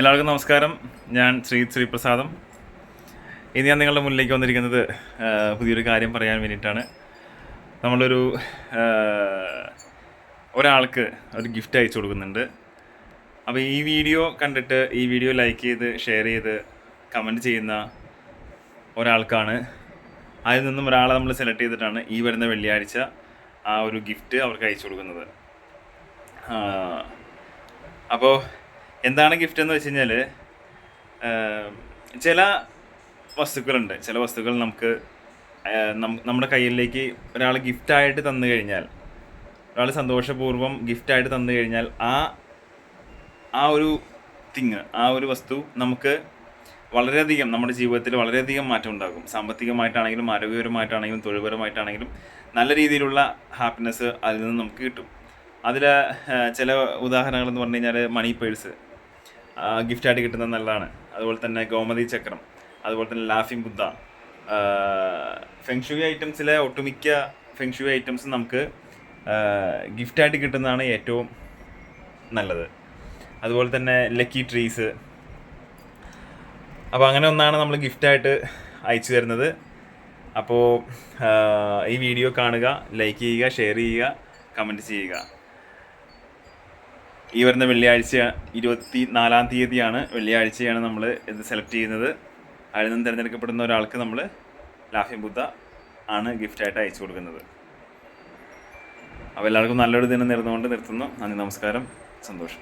എല്ലാവർക്കും നമസ്കാരം. ഞാൻ ശ്രീ ശ്രീപ്രസാദം. ഇനി ഞാൻ നിങ്ങളുടെ മുന്നിലേക്ക് വന്നിരിക്കുന്നത് പുതിയൊരു കാര്യം പറയാൻ വേണ്ടിയിട്ടാണ്. നമ്മളൊരു ഒരാൾക്ക് ഒരു ഗിഫ്റ്റ് അയച്ചു കൊടുക്കുന്നുണ്ട്. അപ്പോൾ ഈ വീഡിയോ കണ്ടിട്ട് ഈ വീഡിയോ ലൈക്ക് ചെയ്ത് ഷെയർ ചെയ്ത് കമന്റ് ചെയ്യുന്ന ഒരാൾക്കാണ്. അതിൽ നിന്നും ഒരാളെ നമ്മൾ സെലക്ട് ചെയ്തിട്ടാണ് ഈ വരുന്ന വെള്ളിയാഴ്ച ആ ഒരു ഗിഫ്റ്റ് അവർക്ക് അയച്ചു കൊടുക്കുന്നത്. അപ്പോൾ എന്താണ് ഗിഫ്റ്റ് എന്ന് വെച്ച് കഴിഞ്ഞാൽ ചില വസ്തുക്കളുണ്ട്. ചില വസ്തുക്കൾ നമുക്ക് നമ്മുടെ കയ്യിലേക്ക് ഒരാൾ ഗിഫ്റ്റായിട്ട് തന്നു കഴിഞ്ഞാൽ ഒരാൾ സന്തോഷപൂർവം ഗിഫ്റ്റായിട്ട് തന്നു കഴിഞ്ഞാൽ ആ ആ ഒരു തിങ് ആ ഒരു വസ്തു നമുക്ക് വളരെയധികം നമ്മുടെ ജീവിതത്തിൽ വളരെയധികം മാറ്റം ഉണ്ടാകും. സാമ്പത്തികമായിട്ടാണെങ്കിലും ആരോഗ്യപരമായിട്ടാണെങ്കിലും തൊഴിൽപരമായിട്ടാണെങ്കിലും നല്ല രീതിയിലുള്ള ഹാപ്പിനെസ് അതിൽ നിന്ന് നമുക്ക് കിട്ടും. അതിൽ ചില ഉദാഹരണങ്ങൾ എന്ന് പറഞ്ഞു കഴിഞ്ഞാൽ മണി പേഴ്സ് ഗിഫ്റ്റായിട്ട് കിട്ടുന്നത് നല്ലതാണ്. അതുപോലെ തന്നെ ഗോമതി ചക്രം അതുപോലെ തന്നെ ലാഫിംഗ് ബുദ്ധ. ഫെങ്ഷുവി ഐറ്റംസിലെ ഒട്ടുമിക്ക ഫെങ്ഷുവി ഐറ്റംസ് നമുക്ക് ഗിഫ്റ്റായിട്ട് കിട്ടുന്നതാണ് ഏറ്റവും നല്ലത്. അതുപോലെ തന്നെ ലക്കി ട്രീസ്. അപ്പോൾ അങ്ങനെ ഒന്നാണ് നമ്മൾ ഗിഫ്റ്റായിട്ട് അയച്ചു തരുന്നത്. അപ്പോൾ ഈ വീഡിയോ കാണുക ലൈക്ക് ചെയ്യുക ഷെയർ ചെയ്യുക കമന്റ് ചെയ്യുക. ഈ വരുന്ന വെള്ളിയാഴ്ച ഇരുപത്തി നാലാം തീയതിയാണ് വെള്ളിയാഴ്ചയാണ് നമ്മൾ ഇത് സെലക്ട് ചെയ്യുന്നത്. അതിൽ നിന്ന് തിരഞ്ഞെടുക്കപ്പെടുന്ന ഒരാൾക്ക് നമ്മൾ ലാഫിം ബുദ്ധ ആണ് ഗിഫ്റ്റായിട്ട് അയച്ചു കൊടുക്കുന്നത്. അപ്പോൾ എല്ലാവർക്കും നല്ലൊരു ദിനം നേർന്നുകൊണ്ട് നിർത്തുന്നു. നന്ദി നമസ്കാരം സന്തോഷം.